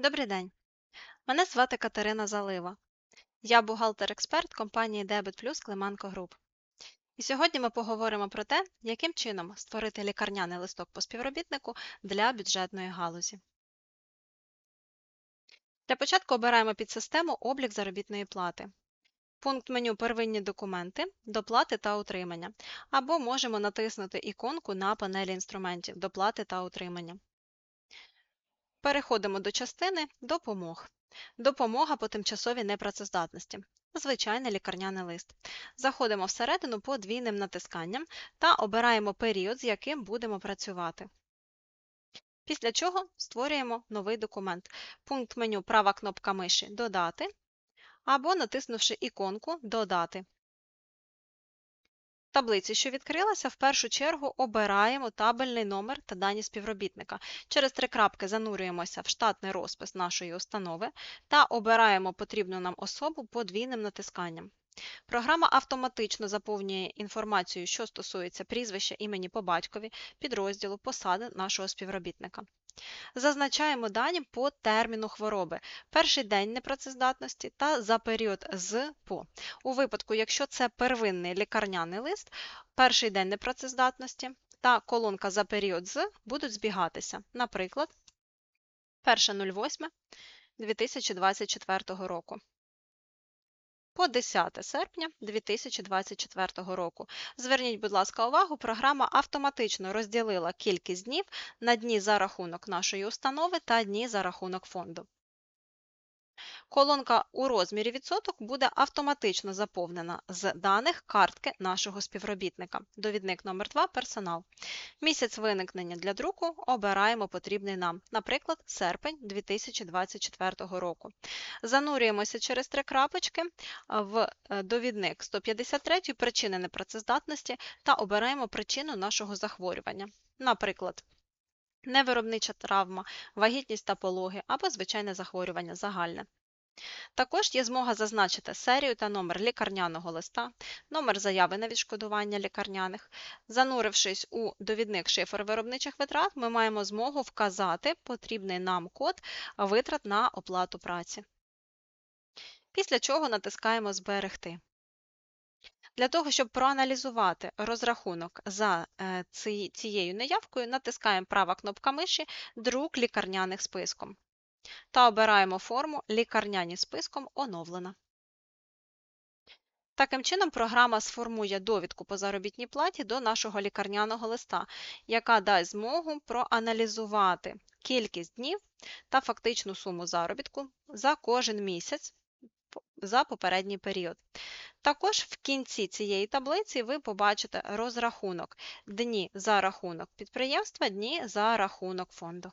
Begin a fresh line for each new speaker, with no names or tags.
Добрий день. Мене звати Катерина Залива. Я бухгалтер-експерт компанії Debit Plus Климанко Груп. І сьогодні ми поговоримо про те, яким чином створити лікарняний листок по співробітнику для бюджетної галузі. Для початку обираємо підсистему облік заробітної плати. Пункт меню Первинні документи, доплати та утримання. Або можемо натиснути іконку на панелі інструментів Доплати та утримання. Переходимо до частини Допомог. Допомога по тимчасовій непрацездатності. Звичайний лікарняний лист. Заходимо всередину подвійним натисканням та обираємо період, з яким будемо працювати. Після чого створюємо новий документ. Пункт меню права кнопка миші Додати або натиснувши іконку Додати. Таблиці, що відкрилася, в першу чергу обираємо табельний номер та дані співробітника. Через три крапки занурюємося в штатний розпис нашої установи та обираємо потрібну нам особу подвійним натисканням. Програма автоматично заповнює інформацію, що стосується прізвища імені по батькові, підрозділу, посади нашого співробітника. Зазначаємо дані по терміну хвороби, перший день непрацездатності та за період з по. У випадку, якщо це первинний лікарняний лист, перший день непрацездатності та колонка за період з будуть збігатися. Наприклад, 1.08.2024 року по 10 серпня 2024 року. Зверніть, будь ласка, увагу, програма автоматично розділила кількість днів на дні за рахунок нашої установи та дні за рахунок фонду. Колонка у розмірі відсоток буде автоматично заповнена з даних картки нашого співробітника. Довідник номер 2 персонал. Місяць виникнення для друку обираємо потрібний нам, наприклад, серпень 2024 року. Занурюємося через три крапочки в е, довідник 153 причини непрацездатності та обираємо причину нашого захворювання. Наприклад, невиробнича травма, вагітність та пологи або звичайне захворювання загальне. Також є змога зазначити серію та номер лікарняного листа, номер заяви на відшкодування лікарняних. Занурившись у довідник шифр виробничих витрат, ми маємо змогу вказати потрібний нам код витрат на оплату праці. Після чого натискаємо Зберегти. Для того, щоб проаналізувати розрахунок за е, цією неявкою, натискаємо права кнопка миші Друк лікарняних списком та обираємо форму Лікарняні списком оновлена. Таким чином, програма сформує довідку по заробітній платі до нашого лікарняного листа, яка дасть змогу проаналізувати кількість днів та фактичну суму заробітку за кожен місяць за попередній період. Також в кінці цієї таблиці ви побачите розрахунок дні за рахунок підприємства, дні за рахунок фонду.